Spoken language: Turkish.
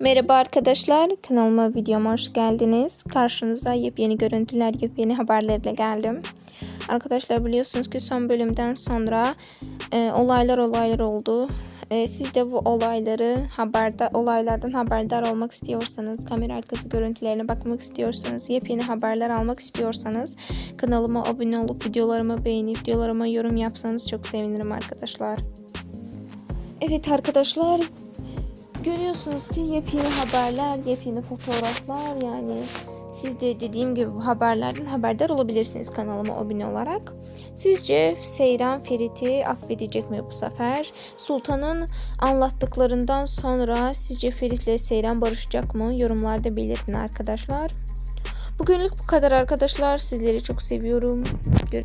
Merhaba arkadaşlar, kanalıma videoma hoş geldiniz. Karşınıza yepyeni görüntüler, yepyeni haberlerle geldim. Arkadaşlar biliyorsunuz ki son bölümden sonra e, olaylar olaylar oldu. E, siz de bu olayları haberdar, olaylardan haberdar olmak istiyorsanız, kamera arkası görüntülerine bakmak istiyorsanız, yepyeni haberler almak istiyorsanız kanalıma abone olup videolarımı beğenip videolarıma yorum yapsanız çok sevinirim arkadaşlar. Evet arkadaşlar Görüyorsunuz ki yepyeni haberler, yepyeni fotoğraflar yani siz de dediğim gibi bu haberlerden haberdar olabilirsiniz kanalıma abone olarak. Sizce Seyran Ferit'i affedecek mi bu sefer? Sultan'ın anlattıklarından sonra sizce Ferit ile Seyran barışacak mı? Yorumlarda belirtin arkadaşlar. Bugünlük bu kadar arkadaşlar. Sizleri çok seviyorum. Gör